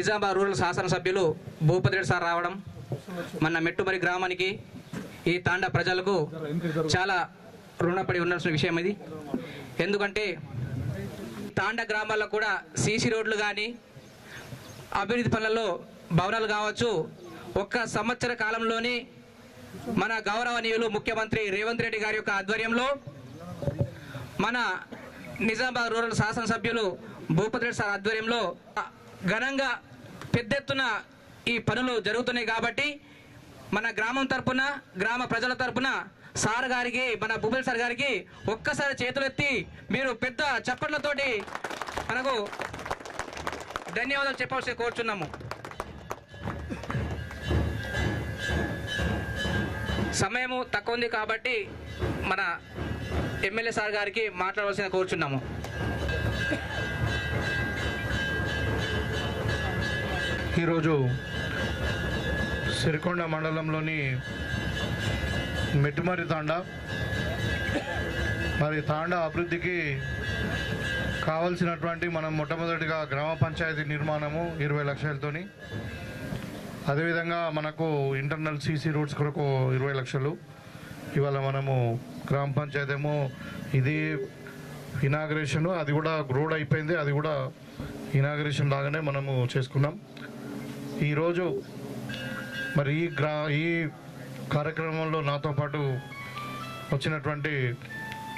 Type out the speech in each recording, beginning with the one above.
Nizamabad rural శాసనసభ్యులు Bhupathi Reddy sir రావడం మన మెట్టుమరి గ్రామానికి ఈ తాండా ప్రజలకు చాలా రుణపడి ఉండాల్సిన విషయం ఇది. ఎందుకంటే తాండా గ్రామాల్లో కూడా సీసీ రోడ్లు కానీ అభివృద్ధి పనులలో భవనాలు కావచ్చు. ఒక్క సంవత్సర కాలంలోనే మన గౌరవనీయులు ముఖ్యమంత్రి రేవంత్ రెడ్డి గారి యొక్క ఆధ్వర్యంలో మన నిజామాబాద్ రూరల్ శాసనసభ్యులు భూపతి రెడ్డి సార్ ఆధ్వర్యంలో ఘనంగా పెద్ద ఎత్తున ఈ పనులు జరుగుతున్నాయి కాబట్టి మన గ్రామం తరపున గ్రామ ప్రజల తరపున సార్ గారికి మన భూపేల్ సార్ గారికి ఒక్కసారి చేతులెత్తి మీరు పెద్ద చప్పట్లతోటి మనకు ధన్యవాదాలు చెప్పవలసి కోరుచున్నాము. సమయము తక్కువ ఉంది కాబట్టి మన ఎమ్మెల్యే సార్ గారికి మాట్లాడవలసిన కోరుచున్నాము. ఈరోజు సిరికొండ మండలంలోని మెట్టుమరి తాండా మరి తాండా అభివృద్ధికి కావలసినటువంటి మనం మొట్టమొదటిగా గ్రామ పంచాయతీ నిర్మాణము ఇరవై లక్షలతోని అదేవిధంగా మనకు ఇంటర్నల్ సీసీ రోడ్స్ కొరకు ఇరవై లక్షలు. ఇవాళ మనము గ్రామ పంచాయతీ ఏమో ఇది ఇనాగ్రేషన్ అది కూడా రోడ్ అయిపోయింది అది కూడా ఇనాగ్రేషన్ లాగానే మనము చేసుకున్నాం. ఈరోజు మరి ఈ గ్రా ఈ కార్యక్రమంలో నాతో పాటు వచ్చినటువంటి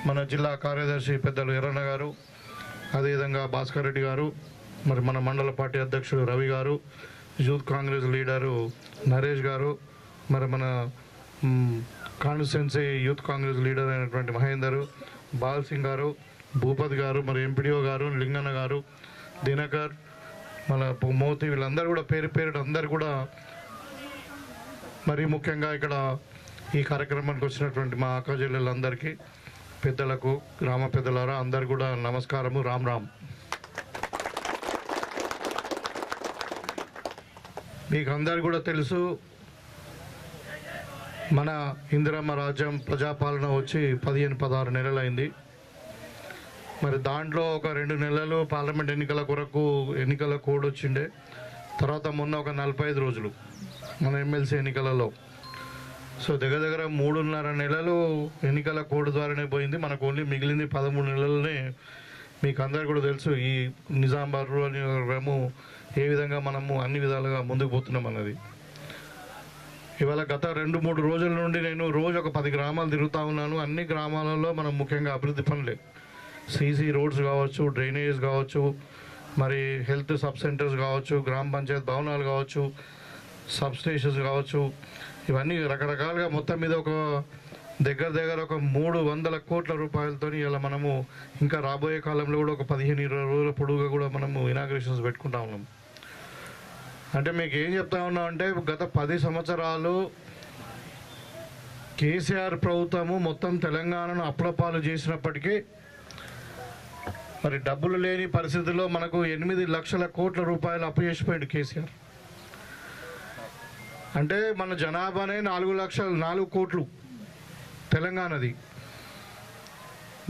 మన జిల్లా కార్యదర్శి పెద్దలు ఎర్రన్న గారు అదేవిధంగా భాస్కర్ రెడ్డి గారు మరి మన మండల పార్టీ అధ్యక్షుడు రవి గారు యూత్ కాంగ్రెస్ లీడరు నరేష్ గారు మరి మన కాన్స్టిట్యున్సీ యూత్ కాంగ్రెస్ లీడర్ అయినటువంటి మహేందర్ బాల్ సింగ్ గారు భూపతి గారు మరి ఎంపీడీఓ గారు లింగన్న గారు దినకర్ మన మోతి వీళ్ళందరూ కూడా పేరు పేరు అందరు కూడా మరి ముఖ్యంగా ఇక్కడ ఈ కార్యక్రమానికి వచ్చినటువంటి మా అక్క పెద్దలకు గ్రామ పెద్దలారా అందరు కూడా నమస్కారము. రామ్ రామ్. మీకు అందరు కూడా తెలుసు మన ఇందిరమ్మ రాజ్యం ప్రజాపాలన వచ్చి పదిహేను పదహారు నెలలైంది. మరి దాంట్లో ఒక రెండు నెలలు పార్లమెంట్ ఎన్నికల కొరకు ఎన్నికల కోడ్ వచ్చిండే. తర్వాత మొన్న ఒక నలభై ఐదు రోజులు మన ఎమ్మెల్సీ ఎన్నికలలో. సో దగ్గర దగ్గర మూడున్నర నెలలు ఎన్నికల కోడ్ ద్వారానే పోయింది. మనకు ఓన్లీ మిగిలింది పదమూడు నెలలనే మీకు అందరు కూడా తెలుసు ఈ నిజామాబాద్ రూరల్ నియోజకవర్గము ఏ విధంగా మనము అన్ని విధాలుగా ముందుకు పోతున్నాం అన్నది. ఇవాళ గత రెండు మూడు రోజుల నుండి నేను రోజు ఒక పది గ్రామాలు తిరుగుతూ ఉన్నాను. అన్ని గ్రామాలలో మనం ముఖ్యంగా అభివృద్ధి పనులే. సీసీ రోడ్స్ కావచ్చు డ్రైనేజ్ కావచ్చు మరి హెల్త్ సబ్ సెంటర్స్ కావచ్చు గ్రామ పంచాయత్ భవనాలు కావచ్చు సబ్ స్టేషన్స్ కావచ్చు ఇవన్నీ రకరకాలుగా మొత్తం మీద ఒక దగ్గర దగ్గర ఒక మూడు వందల కోట్ల రూపాయలతో ఇలా మనము ఇంకా రాబోయే కాలంలో కూడా ఒక పదిహేను ఇరవై రోజుల పొడుగుగా కూడా మనము ఇనాగ్రేషన్స్ పెట్టుకుంటా ఉన్నాం. అంటే మీకు ఏం చెప్తా ఉన్నాం అంటే గత పది సంవత్సరాలు కేసీఆర్ ప్రభుత్వము మొత్తం తెలంగాణను అప్లపాలు చేసినప్పటికీ మరి డబ్బులు లేని పరిస్థితుల్లో మనకు ఎనిమిది లక్షల కోట్ల రూపాయలు అప్పు చేసిపోయాడు కేసీఆర్. అంటే మన జనాభానే నాలుగు లక్షలు నాలుగు కోట్లు తెలంగాణది.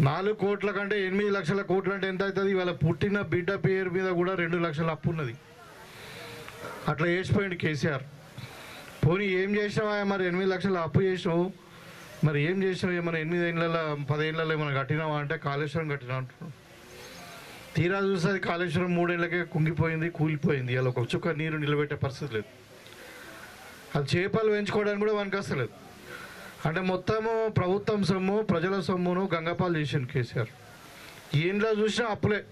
నాలుగు కోట్ల కంటే ఎనిమిది లక్షల కోట్లు అంటే ఎంత అవుతుంది? ఇవాళ పుట్టిన బిడ్డ పేరు మీద కూడా రెండు లక్షల అప్పు ఉన్నది. అట్లా చేసిపోయింది కేసీఆర్. పోనీ ఏం చేసినావా మరి? ఎనిమిది లక్షల అప్పు చేసినావు. మరి ఏం చేసినావు? ఏమైనా ఎనిమిది ఏళ్ళ పదేళ్ళలో ఏమైనా కట్టినావా అంటే కాళేశ్వరం కట్టినా అంటున్నాడు. తీరా చూస్తే అది కాళేశ్వరం మూడేళ్ళకే కుంగిపోయింది కూలిపోయింది. ఇలా ఒక చుక్క నీరు నిలబెట్టే పరిస్థితి లేదు. అది చేపలు పెంచుకోవడానికి కూడా వానికి వస్తలేదు అంటే మొత్తము ప్రభుత్వం సొమ్ము ప్రజల సొమ్మును గంగపాలు చేసింది కేసీఆర్. ఏంట్లో చూసినా అప్పులే.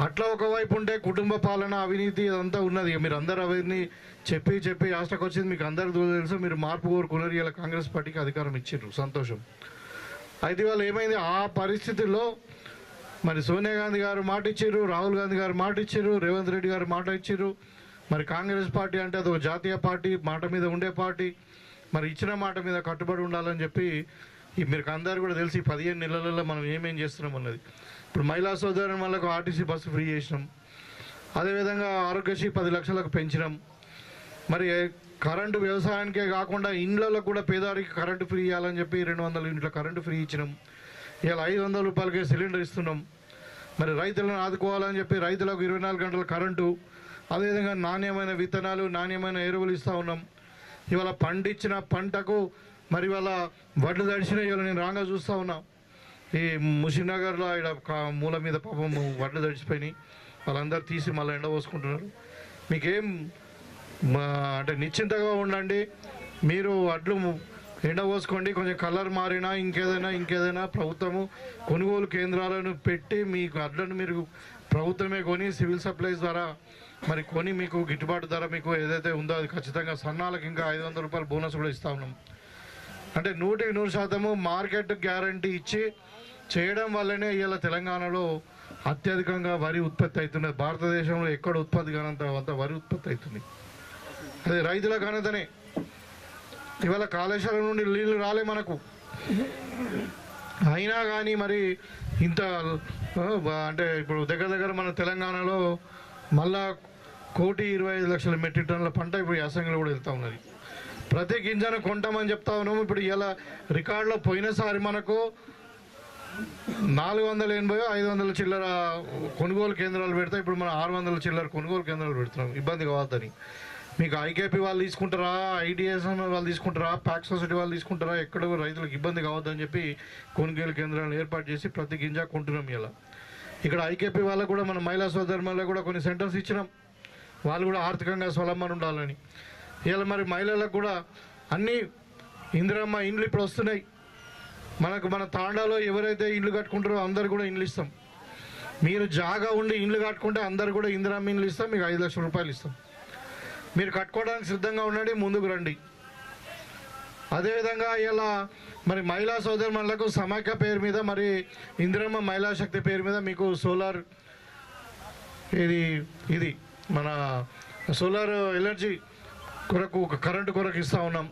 అట్లా ఒకవైపు ఉంటే కుటుంబ పాలన అవినీతి ఇదంతా ఉన్నది. మీరు అందరు అవన్నీ చెప్పి చెప్పి రాష్ట్రకు వచ్చింది మీకు అందరికి తెలుసు. మీరు మార్పు కోరుకున్నారు. ఇలా కాంగ్రెస్ పార్టీకి అధికారం ఇచ్చిండ్రు. సంతోషం. అయితే వాళ్ళు ఏమైంది? ఆ పరిస్థితుల్లో మరి సోనియా గాంధీ గారు మాట ఇచ్చారు రాహుల్ గాంధీ గారు మాట ఇచ్చారు రేవంత్ రెడ్డి గారు మాట ఇచ్చారు మరి కాంగ్రెస్ పార్టీ అంటే అది ఒక జాతీయ పార్టీ మాట మీద ఉండే పార్టీ. మరి ఇచ్చిన మాట మీద కట్టుబడి ఉండాలని చెప్పి మీరు అందరు కూడా తెలిసి పదిహేను నెలలలో మనం ఏమేం చేస్తున్నాం అన్నది. ఇప్పుడు మహిళా సోదరుని వాళ్ళకు ఆర్టీసీ బస్సు ఫ్రీ చేసినాం. అదేవిధంగా ఆరోగ్యశ్రీ పది లక్షలకు పెంచినాం. మరి కరెంటు వ్యవసాయానికే కాకుండా ఇండ్లలో కూడా పేదవారికి కరెంటు ఫ్రీ ఇవ్వాలని చెప్పి రెండు వందల యూనిట్ల కరెంటు ఫ్రీ ఇచ్చినాం. ఇలా ఐదు వందల రూపాయలకే సిలిండర్ ఇస్తున్నాం. మరి రైతులను ఆదుకోవాలని చెప్పి రైతులకు ఇరవై నాలుగు గంటల కరెంటు అదేవిధంగా నాణ్యమైన విత్తనాలు నాణ్యమైన ఎరువులు ఇస్తూ ఉన్నాం. ఇవాళ పండించిన పంటకు మరి ఇవాళ వడ్లు తడిచిన ఇవాళ నేను రాగా చూస్తూ ఉన్నా. ఈ ముషినగర్లో ఇక్కడ కా- మూల మీద పాపం వడ్లు తడిచిపోయినాయి వాళ్ళందరూ తీసి మళ్ళీ ఎండ పోసుకుంటున్నారు. మీకేం అంటే నిశ్చింతగా ఉండండి. మీరు వడ్లు ఎండ పోసుకోండి కొంచెం కలర్ మారినా ఇంకేదైనా ఇంకేదైనా ప్రభుత్వము కొనుగోలు కేంద్రాలను పెట్టి మీకు అడ్లను మీరు ప్రభుత్వమే కొని సివిల్ సప్లైస్ ద్వారా మరి కొని మీకు గిట్టుబాటు ధర మీకు ఏదైతే ఉందో అది ఖచ్చితంగా సన్నాలకు ఇంకా ఐదు వందల రూపాయలు బోనస్ కూడా ఇస్తా ఉన్నాం. అంటే నూటికి నూరు శాతము మార్కెట్ గ్యారంటీ ఇచ్చి చేయడం వల్లనే ఇలా తెలంగాణలో అత్యధికంగా వరి ఉత్పత్తి అవుతున్నది. భారతదేశంలో ఎక్కడ ఉత్పత్తి కానంత అంత వరి ఉత్పత్తి అవుతుంది. అది రైతుల ఘనతనే. ఇవాళ కాళేశ్వరం నుండి నీళ్ళు రాలే మనకు. అయినా కానీ మరి ఇంత అంటే ఇప్పుడు దగ్గర దగ్గర మన తెలంగాణలో మళ్ళా కోటి ఇరవై ఐదు లక్షల మెట్రిక్ టన్నుల పంట ఇప్పుడు యాసంగిలో కూడా వెళ్తా ఉన్నది. ప్రతి గింజను కొంటామని చెప్తా ఉన్నాము. ఇప్పుడు ఇలా రికార్డులో పోయినసారి మనకు నాలుగు వందల ఎనభై ఐదు వందల చిల్లర కొనుగోలు కేంద్రాలు పెడతాయి ఇప్పుడు మనం ఆరు వందల చిల్లర కొనుగోలు కేంద్రాలు పెడుతున్నాం. ఇబ్బంది కావద్దని. మీకు ఐకేపీ వాళ్ళు తీసుకుంటారా ఐడిఎస్ వాళ్ళు తీసుకుంటారా ప్యాక్ సొసైటీ వాళ్ళు తీసుకుంటారా ఎక్కడ రైతులకు ఇబ్బంది కావద్దని చెప్పి కొనుగోలు కేంద్రాలను ఏర్పాటు చేసి ప్రతి గింజ కొంటున్నాం ఇలా. ఇక్కడ ఐకేపీ వాళ్ళకు కూడా మన మహిళా సోదరులకు కూడా కొన్ని సెంటర్స్ ఇచ్చినాం. వాళ్ళు కూడా ఆర్థికంగా స్వలంబన ఉండాలని. ఇలా మరి మహిళలకు కూడా అన్నీ ఇందిరమ్మ ఇండ్లు ఇప్పుడు వస్తున్నాయి. మనకు మన తాండాలో ఎవరైతే ఇండ్లు కట్టుకుంటారో అందరు కూడా ఇండ్లు ఇస్తాం. మీరు జాగా ఉండి ఇండ్లు కట్టుకుంటే అందరు కూడా ఇందిరమ్మ ఇండ్లు ఇస్తాం మీకు ఐదు లక్షల రూపాయలు ఇస్తాం. మీరు కట్టుకోవడానికి సిద్ధంగా ఉండండి ముందుకు రండి. అదేవిధంగా ఇలా మరి మహిళా సోదరులకు సమాఖ్య పేరు మీద మరి ఇందిరమ్మ మహిళా శక్తి పేరు మీద మీకు సోలార్ ఇది ఇది మన సోలార్ ఎనర్జీ కొరకు ఒక కరెంటు కొరకు ఇస్తూ ఉన్నాం.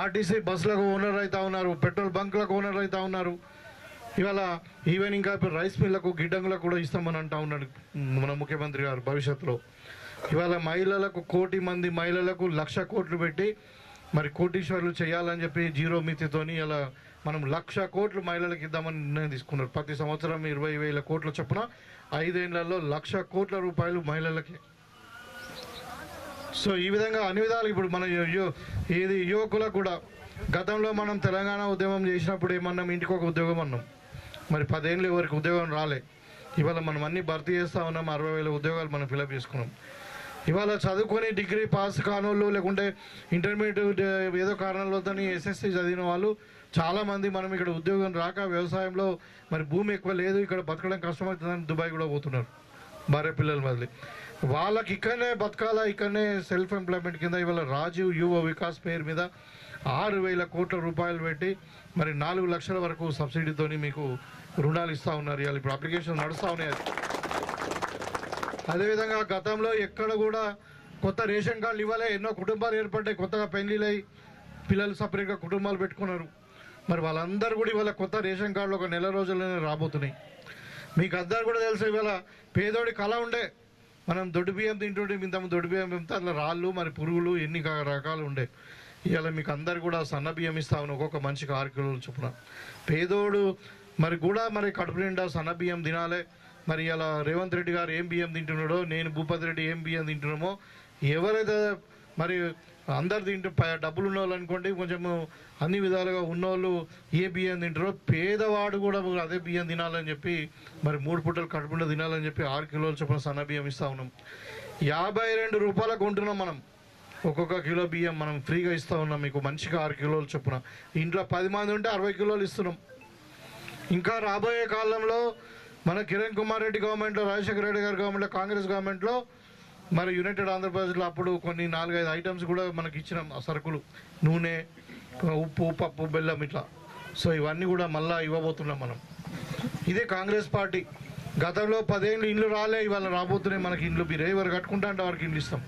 ఆర్టీసీ బస్సులకు ఓనర్ అవుతా ఉన్నారు పెట్రోల్ బంకులకు ఓనర్ అవుతా ఉన్నారు. ఇవాళ ఈవెన్ ఇంకా రైస్ మిల్లకు గిడ్డంగులకు కూడా ఇస్తామని అంటా ఉన్నాడు మన ముఖ్యమంత్రి గారు భవిష్యత్తులో. ఇవాళ మహిళలకు కోటి మంది మహిళలకు లక్ష కోట్లు పెట్టి మరి కోటీశ్వర్లు చేయాలని చెప్పి జీరో మితితోని అలా మనం లక్ష కోట్లు మహిళలకు ఇద్దామని నిర్ణయం తీసుకున్నారు. ప్రతి సంవత్సరం ఇరవై వేల కోట్ల చొప్పున ఐదేళ్ళలో లక్ష కోట్ల రూపాయలు మహిళలకి. సో ఈ విధంగా అన్ని విధాలు ఇప్పుడు మన యు- ఇది యువకులకు కూడా గతంలో మనం తెలంగాణ ఉద్యమం చేసినప్పుడు ఏమన్నాం? ఇంటికి ఒక ఉద్యోగం అన్నాం. మరి పదేళ్ళు ఎవరికి ఉద్యోగం రాలే. ఇవాళ మనం అన్ని భర్తీ చేస్తా ఉన్నాం. అరవై వేల ఉద్యోగాలు మనం ఫిలప్ చేసుకున్నాం. ఇవాళ చదువుకొని డిగ్రీ పాస్ కానోళ్ళు లేకుంటే ఇంటర్మీడియట్ ఏదో కారణాలతో ఎస్ఎస్సి చదివిన వాళ్ళు చాలామంది మనం ఇక్కడ ఉద్యోగం రాక వ్యవసాయంలో మరి భూమి ఎక్కువ లేదు ఇక్కడ బతకడం కష్టమవుతుందని దుబాయ్ కూడా పోతున్నారు. భార్య పిల్లల మధ్య వాళ్ళకి ఇక్కడనే బతకాలా ఇక్కడనే సెల్ఫ్ ఎంప్లాయ్మెంట్ కింద ఇవాళ రాజీవ్ యువ వికాస్ పేరు మీద ఆరు వేల కోట్ల రూపాయలు పెట్టి మరి నాలుగు లక్షల వరకు సబ్సిడీతోని మీకు రుణాలు ఇస్తూ ఉన్నారు. ఇవాళ ఇప్పుడు అప్లికేషన్ నడుస్తూ ఉన్నాయి. అదేవిధంగా గతంలో ఎక్కడ కూడా కొత్త రేషన్ కార్డులు ఇవ్వలే. ఎన్నో కుటుంబాలు ఏర్పడ్డాయి కొత్తగా పెళ్ళిలై పిల్లలు సపరేట్గా కుటుంబాలు పెట్టుకున్నారు. మరి వాళ్ళందరూ కూడా ఇవాళ కొత్త రేషన్ కార్డులు ఒక నెల రోజుల్లోనే రాబోతున్నాయి. మీకు అందరు కూడా తెలుసు ఇవాళ పేదోడి కళ ఉండే. మనం దొడ్డు బియ్యం తింటుంటే ఇంత దొడ్డు బియ్యం తింటే అట్లా రాళ్ళు మరి పురుగులు ఎన్ని రకాలు ఉండే. ఇవాళ మీకు అందరు కూడా సన్న బియ్యం ఇస్తామని ఒక్కొక్క మనిషికి ఆరు కిలోలు చొప్పున. పేదోడు మరి కూడా మరి కడుపు నిండా సన్న బియ్యం తినాలి. మరి ఇలా రేవంత్ రెడ్డి గారు ఏం బియ్యం తింటున్నాడో నేను భూపతి రెడ్డి ఏం బియ్యం తింటున్నామో ఎవరైతే మరి అందరు తింటూ డబ్బులు ఉన్న వాళ్ళు అనుకోండి కొంచెము అన్ని విధాలుగా ఉన్నోళ్ళు ఏ బియ్యం తింటారో పేదవాడు కూడా అదే బియ్యం తినాలని చెప్పి మరి మూడు పూటలు కడుపుండా తినాలని చెప్పి ఆరు కిలోల చొప్పున సన్న బియ్యం ఇస్తా ఉన్నాం. యాభై రెండు రూపాయలకు కొంటున్నాం మనం. ఒక్కొక్క కిలో బియ్యం మనం ఫ్రీగా ఇస్తా ఉన్నాం మీకు మంచిగా ఆరు కిలోలు చొప్పున. ఇంట్లో పది మంది ఉంటే అరవై కిలోలు ఇస్తున్నాం. ఇంకా రాబోయే కాలంలో మన కిరణ్ కుమార్ రెడ్డి గవర్నమెంట్లో రాజశేఖర రెడ్డి గారి గవర్నమెంట్లో కాంగ్రెస్ గవర్నమెంట్లో మరి యునైటెడ్ ఆంధ్రప్రదేశ్లో అప్పుడు కొన్ని నాలుగైదు ఐటమ్స్ కూడా మనకి ఇచ్చిన ఆ సరుకులు. నూనె ఉప్పు పప్పు బెల్లం ఇట్లా. సో ఇవన్నీ కూడా మళ్ళా ఇవ్వబోతున్నాం మనం. ఇదే కాంగ్రెస్ పార్టీ. గతంలో పదేళ్ళు ఇండ్లు రాలే ఇవాళ రాబోతున్నాయి మనకి ఇండ్లు. మీరు ఎవరు కట్టుకుంటా అంటే వారికి ఇండ్లు ఇస్తాం.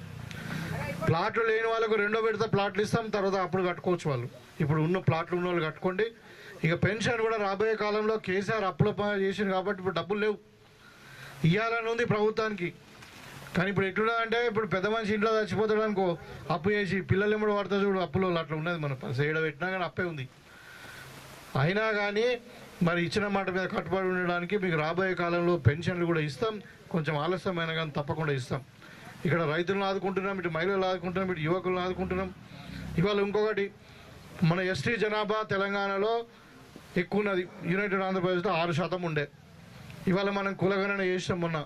ప్లాట్లు లేని వాళ్ళకు రెండో విడత ప్లాట్లు ఇస్తాం తర్వాత అప్పుడు కట్టుకోవచ్చు వాళ్ళు. ఇప్పుడు ఉన్న ప్లాట్లు ఉన్న వాళ్ళు కట్టుకోండి. ఇక పెన్షన్ కూడా రాబోయే కాలంలో కేసీఆర్ అప్పుల ప- చేసింది కాబట్టి ఇప్పుడు డబ్బులు లేవు. ఇవ్వాలని ఉంది ప్రభుత్వానికి. కానీ ఇప్పుడు ఎట్లున్నా అంటే ఇప్పుడు పెద్ద మనిషి ఇంట్లో చచ్చిపోతాడు అనుకో అప్పు చేసి పిల్లలు ఎప్పుడు పడతా చూడు అప్పులో అట్లా ఉన్నది మన చేయడం పెట్టినా కానీ అప్పే ఉంది. అయినా కానీ మరి ఇచ్చిన మాట మీద కట్టుబడి ఉండడానికి మీకు రాబోయే కాలంలో పెన్షన్లు కూడా ఇస్తాం. కొంచెం ఆలస్యమైన కానీ తప్పకుండా ఇస్తాం. ఇక్కడ రైతులను ఆదుకుంటున్నాం ఇటు మహిళలు ఆదుకుంటున్నాం ఇటు యువకులను ఆదుకుంటున్నాం. ఇవాళ ఇంకొకటి మన ఎస్టీ జనాభా తెలంగాణలో ఎక్కువ ఉన్నది యునైటెడ్ ఆంధ్రప్రదేశ్లో ఆరు శాతం ఉండే. ఇవాళ మనం కులగణన చేసినాం మొన్న.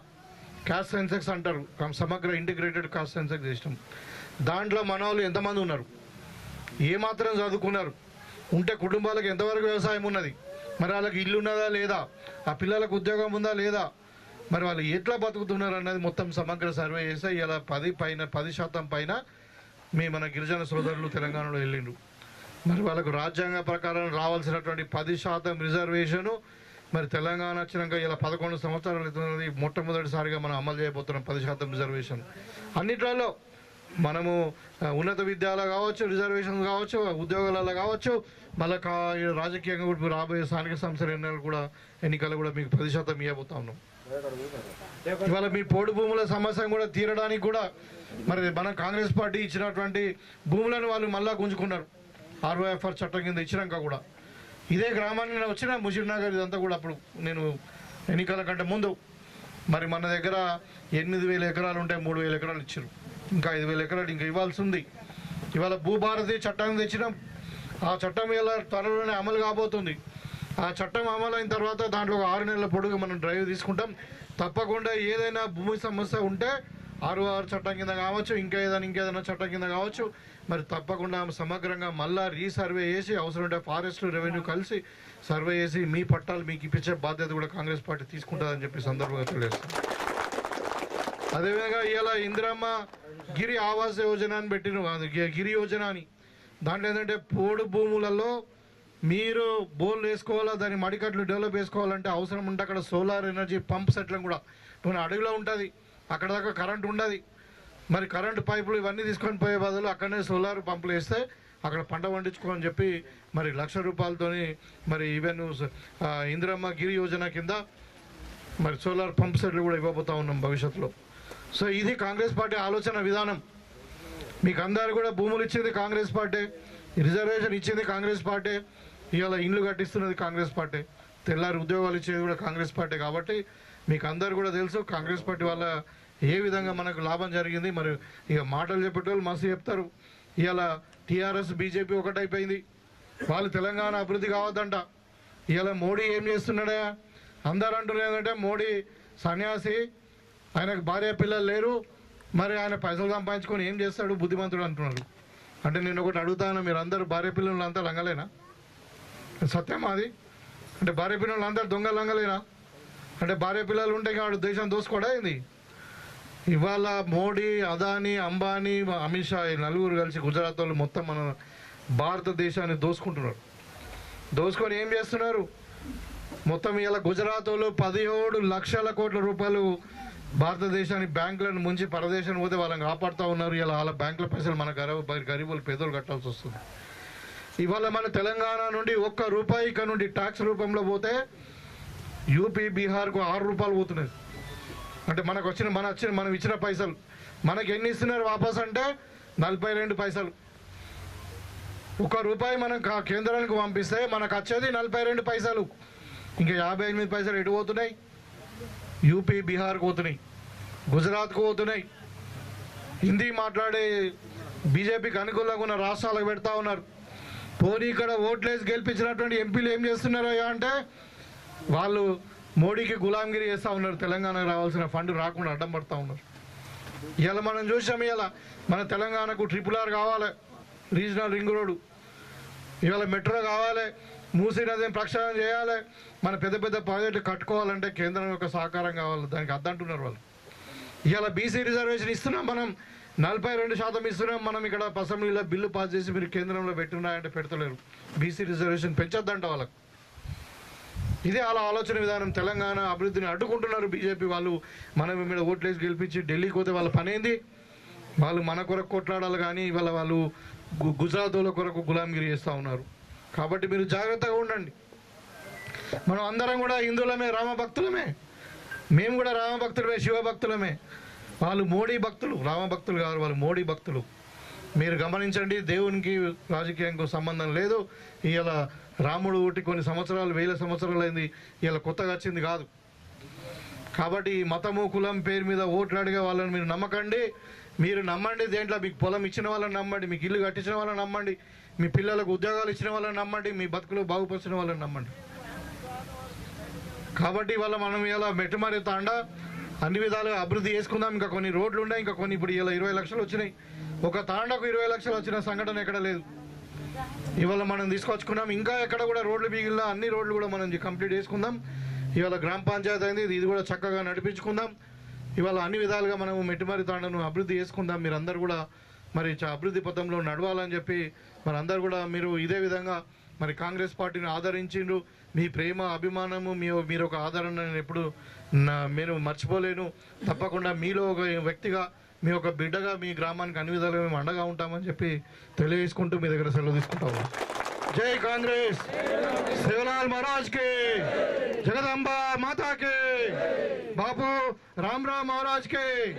కాస్ట్ సెన్సెక్స్ అంటారు. సమగ్ర ఇంటిగ్రేటెడ్ కాస్ట్ సెన్సెక్స్ చేసినాం. దాంట్లో మన వాళ్ళు ఎంతమంది ఉన్నారు? ఏమాత్రం చదువుకున్నారు? ఉంటే కుటుంబాలకు ఎంతవరకు వ్యవసాయం ఉన్నది? మరి వాళ్ళకి ఇల్లు ఉన్నదా లేదా? ఆ పిల్లలకు ఉద్యోగం ఉందా లేదా? మరి వాళ్ళు ఎట్లా బతుకుతున్నారు అన్నది మొత్తం సమగ్ర సర్వే చేస్తే ఇలా పది పైన పది శాతం పైన మీ మన గిరిజన సోదరులు తెలంగాణలో వెళ్ళిండ్రు. మరి వాళ్ళకు రాజ్యాంగ ప్రకారం రావాల్సినటువంటి పది శాతం రిజర్వేషను మరి తెలంగాణ వచ్చినాక ఇలా పదకొండు సంవత్సరాలు అవుతున్నది మొట్టమొదటిసారిగా మనం అమలు చేయబోతున్నాం పది శాతం రిజర్వేషన్. అన్నిట్లలో మనము ఉన్నత విద్యాలయం కావచ్చు రిజర్వేషన్ కావచ్చు ఉద్యోగాలలో కావచ్చు మళ్ళీ రాజకీయంగా కూడా రాబోయే స్థానిక సంస్థల ఎన్నికలు కూడా ఎన్నికలు కూడా మీకు పది శాతం ఇవ్వబోతా ఉన్నాం. ఇవాళ మీ పోడు భూముల సమస్య కూడా తీరడానికి కూడా మరి మన కాంగ్రెస్ పార్టీ ఇచ్చినటువంటి భూములను వాళ్ళు మళ్ళా గుంజుకున్నారు. ఆర్ఓఎఫ్ఆర్ చట్టం కింద ఇచ్చినాక కూడా. ఇదే గ్రామాన్ని నేను వచ్చిన ముషీర్ నగర్ ఇదంతా కూడా అప్పుడు నేను ఎన్నికల కంటే ముందు మరి మన దగ్గర ఎనిమిది వేల ఎకరాలు ఉంటే మూడు వేల ఎకరాలు ఇచ్చారు ఇంకా ఐదు వేల ఎకరాలు ఇంకా ఇవ్వాల్సి ఉంది. ఇవాళ భూభారతి చట్టాన్ని తెచ్చినాం. ఆ చట్టం ఇలా త్వరలోనే అమలు కాబోతుంది? ఆ చట్టం అమలు అయిన తర్వాత దాంట్లో ఒక ఆరు నెలల పొడుగు మనం డ్రైవ్ తీసుకుంటాం. తప్పకుండా ఏదైనా భూమి సమస్య ఉంటే ఆరు ఆరు చట్టం కింద కావచ్చు ఇంకా ఏదైనా ఇంకేదైనా చట్టం కింద కావచ్చు. మరి తప్పకుండా సమగ్రంగా మళ్ళా రీసర్వే చేసి అవసరం ఉంటే ఫారెస్ట్ రెవెన్యూ కలిసి సర్వే చేసి మీ పట్టాలు మీకు ఇప్పించే బాధ్యత కూడా కాంగ్రెస్ పార్టీ తీసుకుంటుందని చెప్పి సందర్భంగా తెలియజేస్తాను అదేవిధంగా ఇలా ఇందిరమ్మ గిరి ఆవాస్ యోజన అని పెట్టిన అది గిరి యోజన అని. దాంట్లో ఏంటంటే పోడు భూములలో మీరు బోర్లు వేసుకోవాలా? దాని మడికట్లు డెవలప్ చేసుకోవాలంటే అవసరం ఉంటే అక్కడ సోలార్ ఎనర్జీ పంప్ సెట్లను కూడా. మన అడవిలో ఉంటుంది. అక్కడ దాకా కరెంట్ ఉండదు. మరి కరెంటు పైపులు ఇవన్నీ తీసుకొని పోయే బదులు అక్కడనే సోలార్ పంపులు వేస్తే అక్కడ పంట పండించుకోని చెప్పి మరి లక్ష రూపాయలతోని మరి ఈవెన్ ఇందిరమ్మ గిరి యోజన కింద మరి సోలార్ పంప్ సెట్లు కూడా ఇవ్వబోతా ఉన్నాం భవిష్యత్తులో. సో ఇది కాంగ్రెస్ పార్టీ ఆలోచన విధానం. మీకు అందరు కూడా భూములు ఇచ్చింది కాంగ్రెస్ పార్టీ. రిజర్వేషన్ ఇచ్చింది కాంగ్రెస్ పార్టీ. ఇవాళ ఇండ్లు కట్టిస్తున్నది కాంగ్రెస్ పార్టీ. తెల్లారి ఉద్యోగాలు ఇచ్చేది కూడా కాంగ్రెస్ పార్టీ కాబట్టి మీకు అందరు కూడా తెలుసు కాంగ్రెస్ పార్టీ వల్ల ఏ విధంగా మనకు లాభం జరిగింది. మరి ఇక మాటలు చెప్పేటోళ్ళు మస్తు చెప్తారు. ఇవాళ టీఆర్ఎస్ బీజేపీ ఒకటైపోయింది. వాళ్ళు తెలంగాణ అభివృద్ధి కావద్దంట. ఇవాళ మోడీ ఏం చేస్తున్నాడా? అందరు అంటున్నారు ఏంటంటే మోడీ సన్యాసి ఆయనకు భార్య పిల్లలు లేరు. మరి ఆయన పైసలు సంపాదించుకొని ఏం చేస్తాడు? బుద్ధిమంతుడు అంటున్నారు. అంటే నేను ఒకటి అడుగుతాను మీరు అందరూ భార్య పిల్లలు అంతా లంగలేనా సత్యమా అది? అంటే భార్య పిల్లలు అందరు దొంగ లంగలేనా అంటే భార్య పిల్లలు ఉంటే వాడు దేశం దోసుకోడా ఏంది? ఇవాళ మోడీ అదానీ అంబానీ అమిత్ షా నలుగురు కలిసి గుజరాత్ వాళ్ళు మొత్తం మన భారతదేశాన్ని దోసుకుంటున్నారు. దోసుకొని ఏం చేస్తున్నారు? మొత్తం ఇలా గుజరాత్ వాళ్ళు పదిహేడు లక్షల కోట్ల రూపాయలు భారతదేశాన్ని బ్యాంకులను ముంచి పరదేశం పోతే వాళ్ళని కాపాడుతూ ఉన్నారు. ఇలా వాళ్ళ బ్యాంకుల పైసలు మన గరీబ్ గరీబులు పేదలు కట్టాల్సి వస్తుంది. ఇవాళ మన తెలంగాణ నుండి ఒక్క రూపాయి ఇక్కడ నుండి ట్యాక్స్ రూపంలో పోతే యూపీ బీహార్కు ఆరు రూపాయలు పోతున్నాయి. అంటే మనకు వచ్చిన మన వచ్చిన మనం ఇచ్చిన పైసలు. మనకి ఎన్ని ఇస్తున్నారు వాపస్ అంటే నలభై రెండు పైసలు. ఒక రూపాయి మనం కా- కేంద్రానికి పంపిస్తే మనకు వచ్చేది నలభై రెండు పైసలు. ఇంకా యాభై ఎనిమిది పైసలు ఎటు పోతున్నాయి? యూపీ బీహార్కు పోతున్నాయి. గుజరాత్కు పోతున్నాయి. హిందీ మాట్లాడే బీజేపీకి అనుకూలంగా ఉన్న రాష్ట్రాలకు పెడతా ఉన్నారు. పోనీ ఇక్కడ ఓట్లేసి గెలిపించినటువంటి ఎంపీలు ఏం చేస్తున్నారయ్యా అంటే వాళ్ళు మోడీకి గులాంగిరి చేస్తూ ఉన్నారు తెలంగాణకు రావాల్సిన ఫండ్ రాకుండా అడ్డం పడతా ఉన్నారు. ఇలా మనం చూసాం ఇలా మన తెలంగాణకు ట్రిపుల్ ఆర్ కావాలి రీజనల్ రింగ్ రోడ్డు ఇవాళ మెట్రో కావాలి మూసీ నదిని ప్రక్షాళన చేయాలి మన పెద్ద పెద్ద ప్రాజెక్టులు కట్టుకోవాలంటే కేంద్రం యొక్క సహకారం కావాలి దానికి అద్దంటున్నారు వాళ్ళు. ఇవాళ బీసీ రిజర్వేషన్ ఇస్తున్నాం మనం నలభై రెండు శాతం ఇస్తున్నాం. మనం ఇక్కడ అసెంబ్లీలో బిల్లు పాస్ చేసి మీరు కేంద్రంలో పెట్టున్నాయంటే పెడతలేరు. బీసీ రిజర్వేషన్ పెంచొద్దంట వాళ్ళకు. ఇదే వాళ్ళ ఆలోచన విధానం. తెలంగాణ అభివృద్ధిని అడ్డుకుంటున్నారు బీజేపీ వాళ్ళు. మనం మీద ఓట్లేసి గెలిపించి ఢిల్లీకి పోతే వాళ్ళ పనేంది? వాళ్ళు మన కొరకు కొట్లాడాలి కానీ ఇవాళ వాళ్ళు గు- గుజరాత్ కొరకు గులాంగిరి చేస్తూ ఉన్నారు. కాబట్టి మీరు జాగ్రత్తగా ఉండండి. మనం అందరం కూడా హిందువులమే రామ భక్తులమే మేము కూడా రామభక్తులమే శివభక్తులమే. వాళ్ళు మోడీ భక్తులు రామ భక్తులు కాదు వాళ్ళు మోడీ భక్తులు. మీరు గమనించండి దేవునికి రాజకీయంకు సంబంధం లేదు. ఇలా రాముడు ఒకటి కొన్ని సంవత్సరాలు వేల సంవత్సరాలు అయింది. ఇలా కొత్తగా వచ్చింది కాదు. కాబట్టి ఈ మతము కులం పేరు మీద ఓట్లు అడిగే వాళ్ళని మీరు నమ్మకండి. మీరు నమ్మండి దేంట్లో మీకు పొలం ఇచ్చిన వాళ్ళని నమ్మండి మీకు ఇల్లు కట్టించిన వాళ్ళని నమ్మండి మీ పిల్లలకు ఉద్యోగాలు ఇచ్చిన వాళ్ళని నమ్మండి మీ బతుకులు బాగుపరిచిన వాళ్ళని నమ్మండి. కాబట్టి వాళ్ళ మనం ఇలా మెట్టుమారి తాండ. అన్ని విధాలుగా అభివృద్ధి చేసుకుందాం. ఇంకా కొన్ని రోడ్లు ఉన్నాయి ఇంకా కొన్ని ఇప్పుడు ఇలా ఇరవై లక్షలు వచ్చినాయి. ఒక తాండకు ఇరవై లక్షలు వచ్చిన సంఘటన ఎక్కడ లేదు. ఇవాళ మనం తీసుకొచ్చుకున్నాం. ఇంకా ఎక్కడ కూడా రోడ్లు మిగిలిన అన్ని రోడ్లు కూడా మనం కంప్లీట్ చేసుకుందాం. ఇవాళ గ్రామ పంచాయతీ అయింది ఇది కూడా చక్కగా నడిపించుకుందాం. ఇవాళ అన్ని విధాలుగా మనము మెట్టుమారి తాండను అభివృద్ధి చేసుకుందాం. మీరందరూ కూడా మరి అభివృద్ధి పథంలో నడవాలని చెప్పి మరి అందరు కూడా మీరు ఇదే విధంగా మరి కాంగ్రెస్ పార్టీని ఆదరించిండ్రు. మీ ప్రేమ అభిమానము మీ మీరు ఒక ఆదరణ నేను ఎప్పుడు నా- నేను మర్చిపోలేను. తప్పకుండా మీలో ఒక వ్యక్తిగా మీ ఒక బిడ్డగా మీ గ్రామానికి అన్ని విధాలుగా మేము అండగా ఉంటామని చెప్పి తెలియజేసుకుంటూ మీ దగ్గర సెలవు తీసుకుంటాము. జై కాంగ్రెస్! శివలాల్ మహారాజ్కి! జగదంబ మాతాకి! బాపు రామ్ రామ్ మహారాజ్కి!